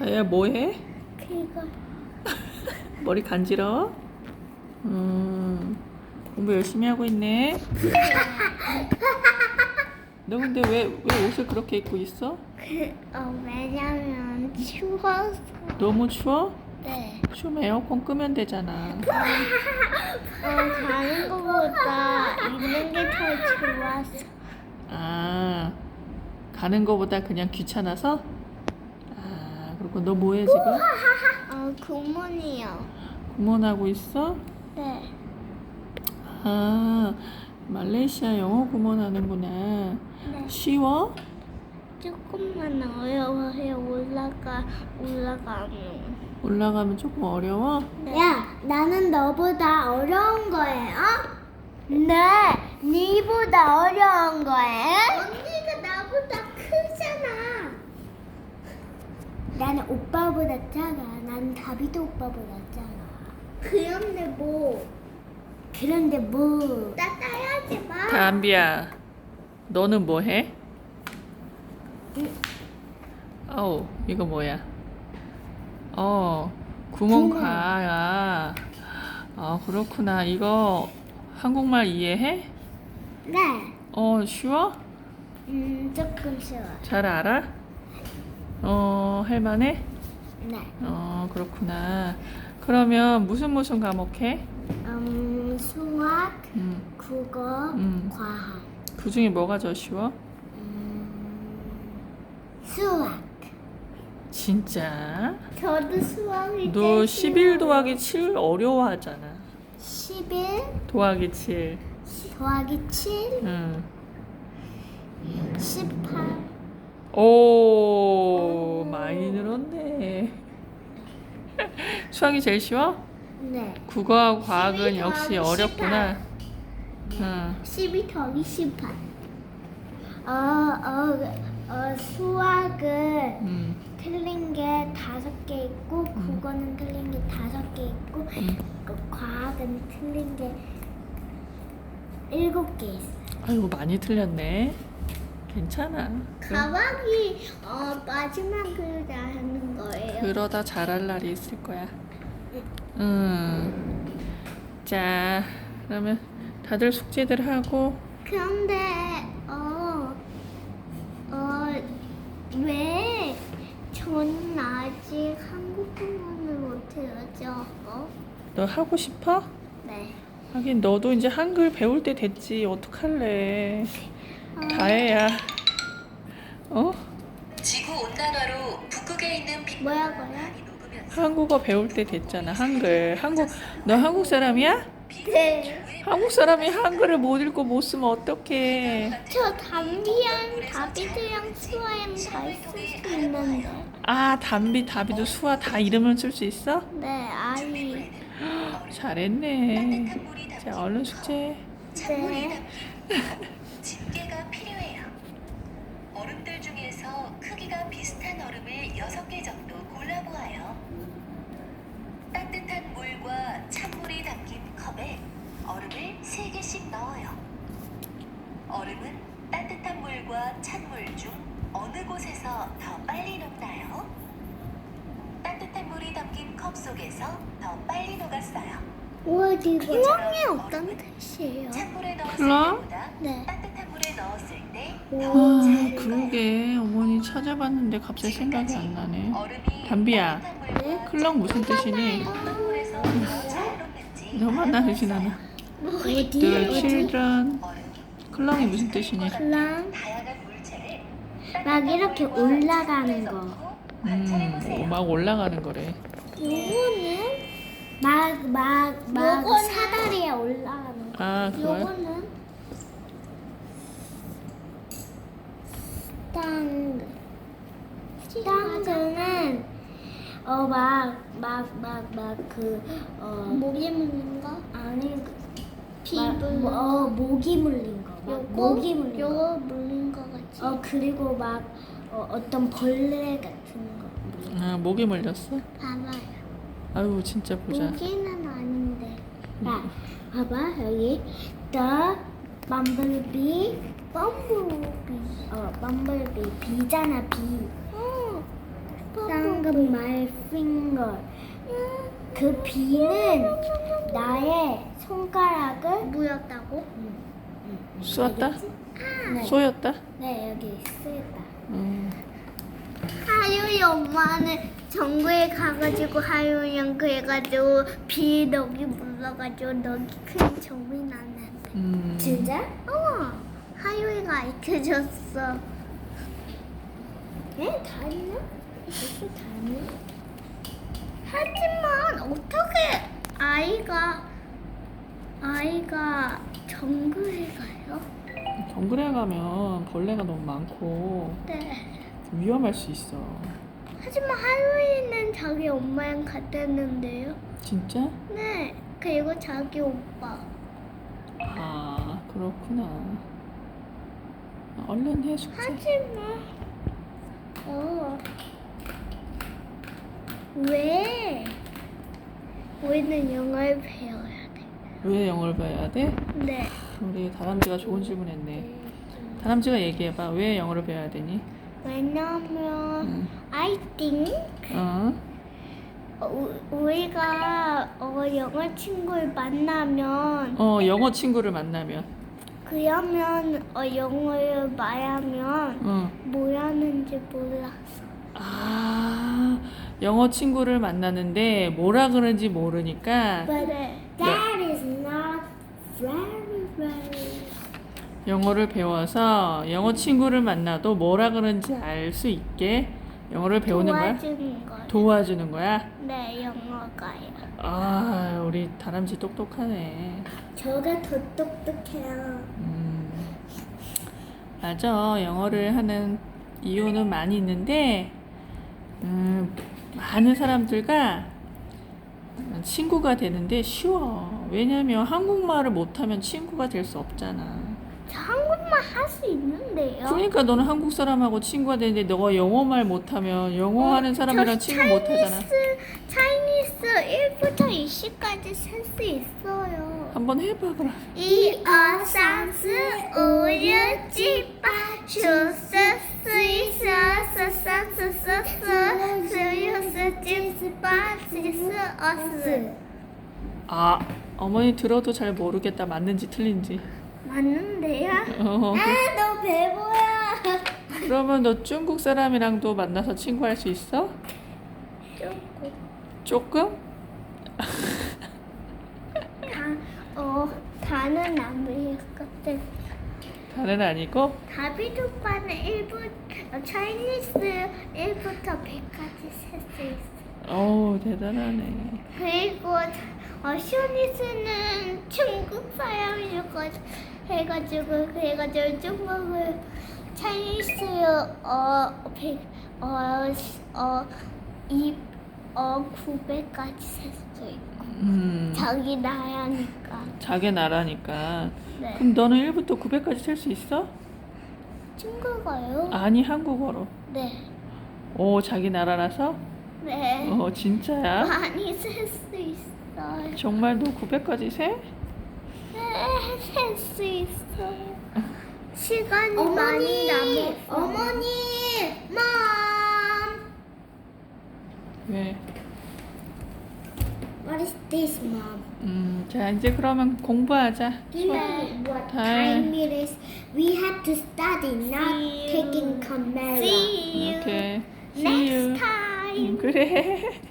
다혜야 뭐해? 그거 머리 간지러워? 음 공부 열심히 하고 있네. 너 근데 왜, 왜 옷을 그렇게 입고 있어? 그, 어, 왜냐면 추워서 너무 추워? 네. 추우면 에어컨 끄면 되잖아. 어, 가는 거보다 있는 게 더 좋아서 아 가는 거보다 그냥 귀찮아서? 아 그렇고 너 뭐해 지금? 어, 구몬이요 구몬하고 있어? 네. 아 말레이시아 영어 구몬하는구나. 네. 쉬워? 조금만 어려워요 올라가 올라가면 올라가면 조금 어려워? 야 나는 너보다 어려운 거예요? 네 니보다 어려운 거예요? 언니가 나보다 크잖아 나는 오빠보다 작아 난 다비도 오빠보다 작아 그런데 뭐 그런데 뭐 따따하지 마 담비야 너는 뭐 해? 어우 이거 뭐야? 어 구멍 구멍. 가야 아 그렇구나 이거 한국말 이해해? 네 어 쉬워? 음, 조금 쉬워요 잘 알아? 어 할만해? 네 어 그렇구나 그러면 무슨 무슨 과목 해? 음, 수학, 음, 국어, 음. 과학. 그 중에 뭐가 더 쉬워? 음, 수학. 진짜? 저도 수학이 너 11 더하기 7 어려워하잖아 11 더하기 7 더하기 7, 응. 18. 오 많이 늘었네 수학이 제일 쉬워? 네. 국어하고 과학은 12 역시 어렵구나 응. 12 더하기 18. 어, 어, 어, 수학은 음. 틀린 게 다섯 개 있고, 국어는 틀린 게 다섯 개 있고, 음. 그 과학은 틀린 게 일곱 개 있어. 아이고 많이 틀렸네 괜찮아 그- 가방이 어, 마지막으로 하는 거예요. 그러다 잘할 날이 있을 거야 음. 자 그러면 다들 숙제들 하고 그런데 어, 어, 왜 저는 아직 한국어를 못해요, 어? 너 하고 싶어? 네. 하긴 너도 이제 한글 배울 때 됐지 어떡할래 다혜야 어? 지구 온난화로 북극에 있는 빙 뭐라고요? 한국어 배울 때 됐잖아 한글 한국 너 한국 사람이야? 네. 한국 사람이 한글을 못 읽고 못 쓰면 어떡해 저 담비랑 다비드랑 수아랑 다 있을 수 있는데. 아 담비 다비도 수아 다 이름을 쓸 수 있어? 네, 아이. 잘했네 자 얼른 숙제 네. 집게가 필요해요. 얼음들 중에 서 크기가 비슷한 얼음을 6개 정도 골라보아요. 따뜻한 물과 찬물이 담긴 컵에 얼음을 3개씩 넣어요. 얼음은 따뜻한 물과 찬물 중 어느 곳에서 더 빨리 녹나요? 따뜻한 물이 담긴 컵 속에서 더 빨리 녹았어요. 우와, 클랑이 어떤 뜻이에요? 찬물에 넣었을? 때보다 네. 따뜻한 물에 넣었을 때아 그러게 찾아봤는데 갑자기 생각이 안 나네 담비야, 클럭 무슨 뜻이니? 너만 나르진 않아 어디? The children 클럭이 무슨 뜻이니? 클랑? 막 이렇게 올라가는 거. 음, 막 올라가는 거래 요거는? 막, 막, 막 사다리에 올라가는 거. 아 그거야? 요거는? 스 탕. 스탕은 어, 막, 막, 막, 막, 그, 어. 모기 물린 거? 아니, 그, 피부. 어, 모기 물린 거. 막 모기 물린 거. 요거 물린 거 같이. 어, 그리고 막, 어, 어떤 벌레 같은 거. 아 목이 물렸어? 봐봐요. 아유 진짜 보자 모기는 아닌데. 자, 봐봐, 여기. The bumblebee. bumblebee. 어, bumblebee. 비잖아, 비. 어, 쌍금마. finger. 그 B는 나의 손가락을 무였다고? 쏘았다? 네. 쏘였다? 네 여기 쓰였다. 음. 하율이 엄마는 정부에 가가지고 하율이랑 그래가지고 비 너기 물러가지고 너기 큰 점이 났는데. 음. 진짜? 어. 하율이가 알려줬어. 에? 다르냐? 벌써 다르냐? 하지만 어떻게 아이가 아이가 정글에 가요? 정글에 가면 벌레가 너무 많고 네. 위험할 수 있어. 하지만 하율이는 자기 엄마랑 갔다는데요. 진짜? 네. 그리고 자기 오빠. 아 그렇구나. 얼른 해 숙제. 하지만 어. 왜? 우리는 영어를 배워야 돼. 왜 영어를 배워야 돼? 네. 우리 다람쥐가 좋은 질문했네. 다람쥐가 얘기해봐. 왜 영어를 배워야 되니? 왜냐면 응. I think 어? 어, 우- 우리가 어, 영어 친구를 만나면 어 영어 친구를 만나면. 그러면 어, 영어를 말하면 어. 뭐라는지 몰랐어. 아 영어 친구를 만나는데 뭐라 그런지 모르니까 But that is not very very. 영어를 배워서 영어 친구를 만나도 뭐라 그런지 알 수 있게 영어를 배우는 거야? 도와주는 거. 도와주는 거야? 네, 영어가요. 아 우리 다람쥐 똑똑하네. 저가 더 똑똑해요. 음, 맞아. 영어를 하는 이유는 많이 있는데, 음, 많은 사람들과 친구가 되는데 쉬워. 왜냐면 한국말을 못하면 친구가 될 수 없잖아. 저 한국말 할 수 있는데요. 그러니까 너는 한국 사람하고 친구가 되는데 너가 영어말 못하면 영어 하는 사람이랑 저 친구 못하잖아. 차이니스, 차이니스 1부터 20까지 셀수 있어요. 한번 해봐 그럼. 1, 2, 3, 4, 5, 6, 7, 8, 9, 10, 11, 12, 13, 14, 15, 16, 17, 18, 19, 20. 아 어머니 들어도 잘 모르겠다. 맞는지 틀린지. 맞는데요? 어, 그- 아, 너 배보야. 그러면 너 중국 사람이랑도 만나서 친구할 수 있어? 조금. 조금? 다, 어, 다는 안 배웠거든. 다는 아니고? 다비드 오빠는 1부, 어, 차이니스 1부터 100까지 셀 수 있어. 어우 대단하네. 그리고 어, 쇼니스는 중국 사람이어가지고 해가지고 그래가지고 중국을 차이니스 어, 100, 어, 시- 어, 이, 어, 900까지 셀 수 있고. 음, 자기 나라니까. 자기 나라니까. 네. 그럼 너는 1부터 900까지 셀 수 있어? 중국어요? 아니 한국어로. 네. 오 자기 나라라서? 네. 어 진짜야? 많이 셀 수 있어요. 정말 너 900까지 세? 네, 셀수 있어요. 시간이 많이 남았어요. 어머니, mom. 왜? What is this, mom? 음, 자 이제 그러면 공부하자. Do you know what time time it is? We have to study, not See you. taking camera. See you 오케이. See you. next time. 음, 그래.